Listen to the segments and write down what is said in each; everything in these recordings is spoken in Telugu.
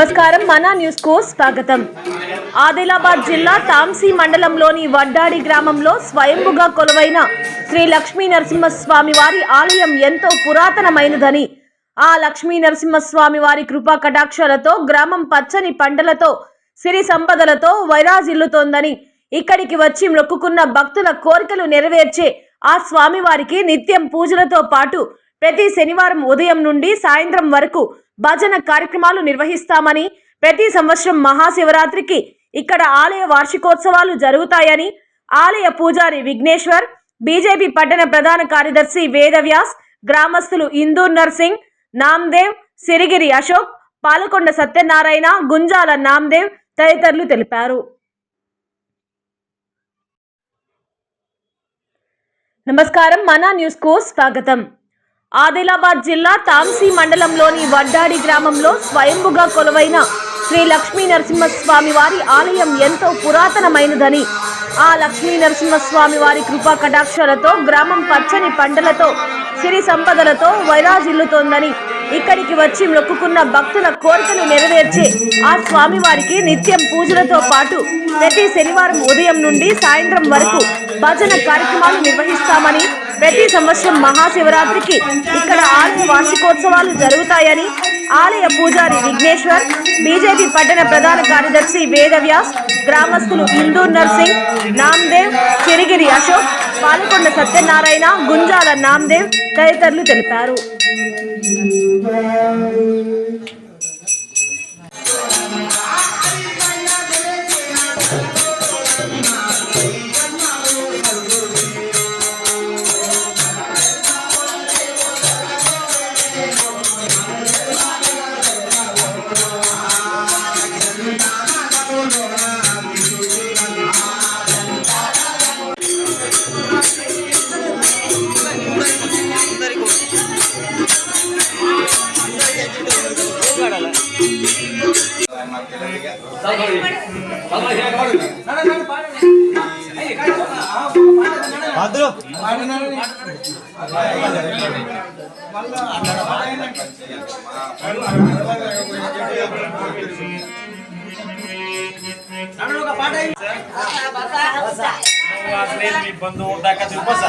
నమస్కారం. మనా న్యూస్కు స్వాగతం. ఆదిలాబాద్ జిల్లా తాంసీ మండలంలోని వడ్డాడి గ్రామంలో స్వయంభుగా కొలువైన శ్రీ లక్ష్మీ నరసింహస్వామి వారి ఆలయం ఎంతో పురాతనమైనదని ఆ లక్ష్మీ నరసింహస్వామి వారి కృపా కటాక్షాలతో గ్రామం పచ్చని పంటలతో సిరి సంపదలతో వైరాజిల్లుతోందని ఇక్కడికి వచ్చి మొక్కుకున్న భక్తుల కోరికలు నెరవేర్చే ఆ స్వామివారికి నిత్యం పూజలతో పాటు ప్రతి శనివారం ఉదయం నుండి సాయంత్రం వరకు భజన కార్యక్రమాలు నిర్వహిస్తామని ప్రతి సంవత్సరం మహాశివరాత్రికి ఇక్కడ ఆలయ వార్షికోత్సవాలు జరుగుతాయని ఆలయ పూజారి విఘ్నేశ్వర్ బీజేపీ పట్టణ ప్రధాన కార్యదర్శి వేదవ్యాస్ గ్రామస్తులు ఇందూర్ నర్సింగ్ నామ్దేవ్ సిరిగిరి అశోక్ పాలకొండ సత్యనారాయణ గుంజాల నామ్దేవ్ తదితరులు తెలిపారు. నమస్కారం. మనా న్యూస్కు స్వాగతం. ఆదిలాబాద్ జిల్లా తాంసీ మండలంలోని వడ్డాడి గ్రామంలో స్వయంభుగా కొలువైన శ్రీ లక్ష్మీ నరసింహస్వామి వారి ఆలయం ఎంతో పురాతనమైనదని. ఆ లక్ష్మీ నరసింహస్వామి వారి కృపా కటాక్షాలతో గ్రామం పచ్చని పంటలతో సిరి సంపదలతో వైరాజిల్లుతోందని ఇక్కడికి వచ్చి మొక్కుకున్న భక్తుల కోరికలు నెరవేర్చే ఆ స్వామివారికి నిత్యం పూజలతో పాటు ప్రతి శనివారం ఉదయం నుండి సాయంత్రం వరకు భజన కార్యక్రమాలు నిర్వహిస్తామని ప్రతి సంవత్సరం మహాశివరాత్రికి ఇక్కడ ఆలయ వార్షికోత్సవాలు జరుగుతాయని ఆలయ పూజారి విఘ్నేశ్వర్ బీజేపీ పట్టణ ప్రధాన కార్యదర్శి వేదవ్యాస్ గ్రామస్తులు ఇందూర్ నర్సింగ్ నామ్దేవ్ చిరిగిరి అశోక్ పాలకొండ సత్యనారాయణ గుంజాల నామ్దేవ్ తదితరులు తెలిపారు. భద్రు మీ బంధువు దాకా చూపసా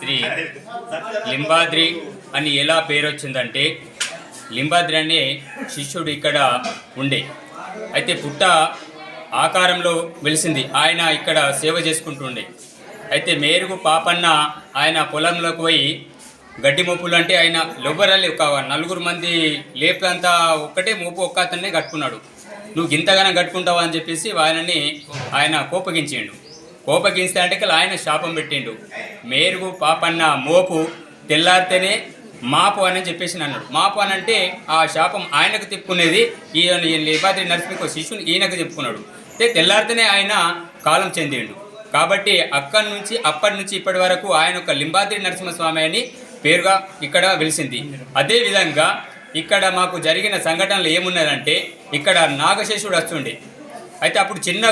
శ్రీ లింబాద్రి అని ఎలా పేరు వచ్చిందంటే లింబాద్రి అనే శిష్యుడు ఇక్కడ ఉండే. అయితే పుట్ట ఆకారంలో వెలిసింది. ఆయన ఇక్కడ సేవ చేసుకుంటుండే అయితే మేరుగు పాపన్న ఆయన పొలంలోకి పోయి గడ్డి మోపులు అంటే ఆయన లొబ్బరాలి ఒక నలుగురు మంది లేపంతా ఒక్కటే మోపు ఒక్క అతన్నే కట్టుకున్నాడు. నువ్వు ఇంతగానో కట్టుకుంటావా? అని చెప్పేసి ఆయనని ఆయన కోపగించిండు. కోపగింస్తే అంటే ఆయన శాపం పెట్టిండు. మేరుగు పాపన్న మోపు తెల్లారితేనే మాపు అని చెప్పేసి అన్నాడు మాపు అని అంటే ఆ శాపం ఆయనకు తిప్పుకునేది ఈయన ఈ లేపాద్రి నరసింహ శిష్యుని ఈయనకు చెప్పుకున్నాడు. అయితే తెల్లారితేనే ఆయన కాలం చెందిండు. కాబట్టి అక్కడి నుంచి అప్పటి నుంచి ఇప్పటి వరకు ఆయన ఒక లింబాద్రి నరసింహస్వామి అని పేరుగా ఇక్కడ వెలిసింది. అదేవిధంగా ఇక్కడ మాకు జరిగిన సంఘటనలు ఏమున్నదంటే ఇక్కడ నాగశేషుడు వస్తుండే. అయితే అప్పుడు చిన్న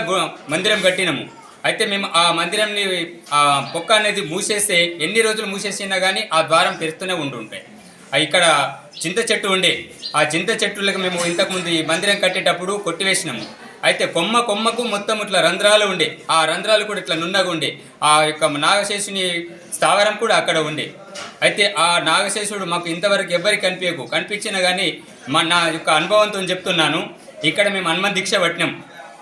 మందిరం కట్టినాము. అయితే మేము ఆ మందిరంని ఆ పొక్క అనేది మూసేస్తే ఎన్ని రోజులు మూసేసినా కానీ ఆ ద్వారం తెరుస్తూనే ఉంటుంటాయి ఇక్కడ చింత చెట్టు ఉండే. ఆ చింత చెట్టులకు మేము ఇంతకుముందు ఈ మందిరం కట్టేటప్పుడు కొట్టివేసినాము. అయితే కొమ్మ కొమ్మకు మొత్తం ఇట్లా రంధ్రాలు ఉండే. ఆ రంధ్రాలు కూడా ఇట్లా నున్నగా ఉండే. ఆ యొక్క నాగశేషుని స్థావరం కూడా అక్కడ ఉండే. అయితే ఆ నాగశేషుడు మాకు ఇంతవరకు ఎవ్వరికి కనిపించకు. కనిపించినా కానీ మా నా యొక్క అనుభవంతో చెప్తున్నాను. ఇక్కడ మేము హనుమ దీక్ష పట్టినాం.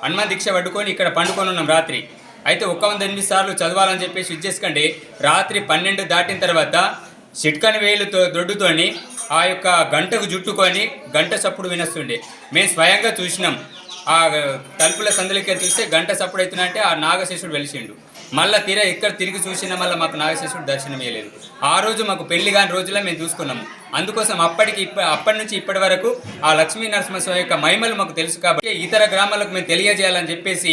హనుమ దీక్ష పట్టుకొని ఇక్కడ పండుకొని ఉన్నాం రాత్రి. అయితే ఒక్క వంద ఎనిమిది సార్లు చదవాలని చెప్పేసి ఇచ్చేసుకోండి రాత్రి పన్నెండు దాటిన తర్వాత చిట్కని వేలుతో దొడ్డుతోని ఆ యొక్క గంటకు జుట్టుకొని గంట చప్పుడు వినస్తుండే. మేము స్వయంగా చూసినాం. ఆ తలుపుల సందులకి చూస్తే గంట సప్పుడు అవుతున్నంటే ఆ నాగశేషుడు వెలిసిండు. మళ్ళా తీరా ఇక్కడ తిరిగి చూసినా మళ్ళీ మాకు నాగశేషుడు దర్శనం ఇవ్వలేదు ఆ రోజు మాకు పెళ్ళి కాని రోజుల్లో మేము చూసుకున్నాము. అందుకోసం అప్పటికి అప్పటి నుంచి ఇప్పటి వరకు ఆ లక్ష్మీ నరసింహస్వామి యొక్క మహిమలు మాకు తెలుసు కాబట్టి ఇతర గ్రామాలకు మేము తెలియజేయాలని చెప్పేసి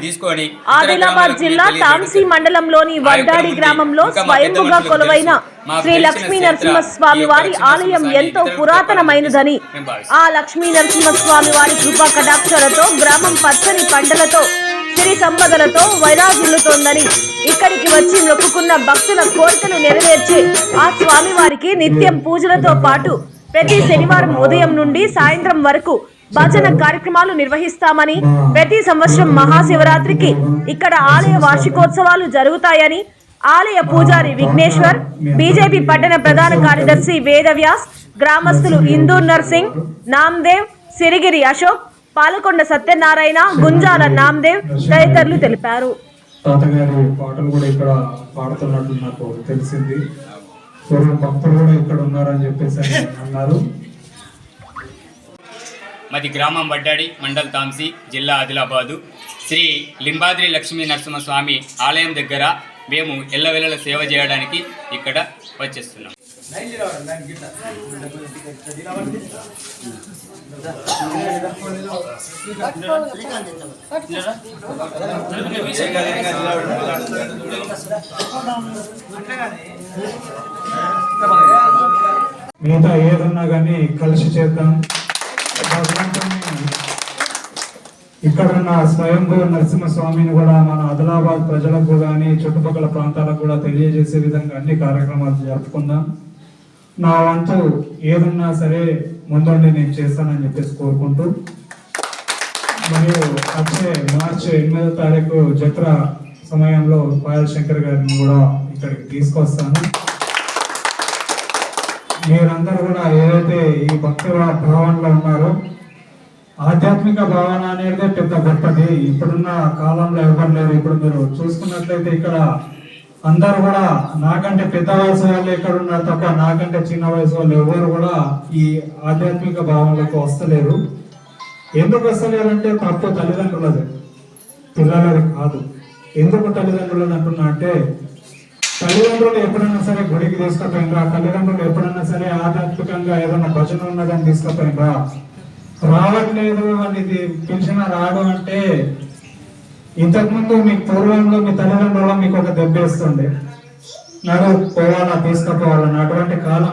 తీసుకొని ఆదిలాబాద్ జిల్లా తాంసీ మండలంలోని వడ్డాడి. గ్రామంలో స్వయంభుగా మనుషులకు కొలువైన శ్రీ లక్ష్మీ నరసింహస్వామి ఈ యొక్క వారి ఆలయం ఎంతో పురాతనమైనదని. ఆ లక్ష్మీ నరసింహస్వామి వారి కృపా కటాక్షలతో గ్రామం పచ్చని పంటలతో సిరి సంపదలతో వైరాజిల్లుతోందని ఇక్కడికి వచ్చి మొక్కుకున్న భక్తుల కోరికలు నెరవేర్చే ఆ స్వామి వారికి నిత్యం పూజలతో పాటు ప్రతి శనివారం ఉదయం నుండి సాయంత్రం వరకు భజన కార్యక్రమాలు నిర్వహిస్తామని ప్రతి సంవత్సరం మహాశివరాత్రికి ఇక్కడ ఆలయ వార్షికోత్సవాలు జరుగుతాయని ఆలయ పూజారి విఘ్నేశ్వర్ బీజేపీ పట్టణ ప్రధాన కార్యదర్శి వేదవ్యాస్ గ్రామస్తులు ఇందూర్ నర్సింగ్ నామ్దేవ్ సిరిగిరి అశోక్ పాలకొండ సత్యనారాయణ గుంజాల నామ్దేవ్ తదితరులు తెలిపారు. తాతగారి పాటలు కూడా ఇక్కడ పాడుతున్నట్లు నాకు తెలిసింది. పూర్వం భక్తులు కూడా ఇక్కడ ఉన్నారని చెప్పేసి అని అన్నారు. మాది గ్రామం వడ్డాడి మండల్ తాంసి జిల్లా ఆదిలాబాదు. శ్రీ లింబాద్రి లక్ష్మీ నరసింహస్వామి ఆలయం దగ్గర మేము ఎల్లవెల్లల సేవ చేయడానికి ఇక్కడ వచ్చేస్తున్నాం. మిగతా ఏదన్నా కానీ కలిసి చేద్దాం. ఇక్కడ ఉన్న స్వయంభూ నరసింహస్వామిని కూడా మన ఆదిలాబాద్ ప్రజలకు కానీ చుట్టుపక్కల ప్రాంతాలకు కూడా తెలియజేసే విధంగా అన్ని కార్యక్రమాలు జరుపుకుందాం. నా వంతు ఏదున్నా సరే ముందుండి నేను చేస్తానని చెప్పేసి కోరుకుంటూ మరియు వచ్చే మార్చి ఎనిమిదో తారీఖు జత్ర సమయంలో పాయల్ శంకర్ గారిని కూడా ఇక్కడికి తీసుకొస్తాను. మీరందరూ కూడా ఏదైతే ఈ భక్తి భావనలో ఉన్నారో ఆధ్యాత్మిక భావన అనేది పెద్ద గొప్పది. ఇప్పుడున్న కాలంలో ఇవ్వడం లేరు. ఇప్పుడు మీరు చూసుకున్నట్లయితే ఇక్కడ అందరు కూడా నాకంటే పెద్ద వయసు వాళ్ళు ఎక్కడ ఉన్నారు తప్ప నాకంటే చిన్న వయసు వాళ్ళు ఎవరు కూడా ఈ ఆధ్యాత్మిక భావనలకు వస్తలేరు. ఎందుకు వస్తలేరంటే తప్పు తల్లిదండ్రులది. పిల్లలది కాదు. ఎందుకు తల్లిదండ్రులను అంటున్నా అంటే తల్లిదండ్రులు ఎప్పుడైనా సరే గుడికి తీసుకుపోయినరా? తల్లిదండ్రులు ఎప్పుడైనా సరే ఆధ్యాత్మికంగా ఏదైనా భజన ఉన్నదని తీసుకుపోయినరా? రావట్లేదు అనేది పిలిచిన రాడు అంటే ఇంతకుముందు మీ పూర్వంలో మీ తల్లిదండ్రులు మీకు ఒక దెబ్బేస్తుండే. నాకు పోవాలా తీసుకుపోవాలని అటువంటి కాలం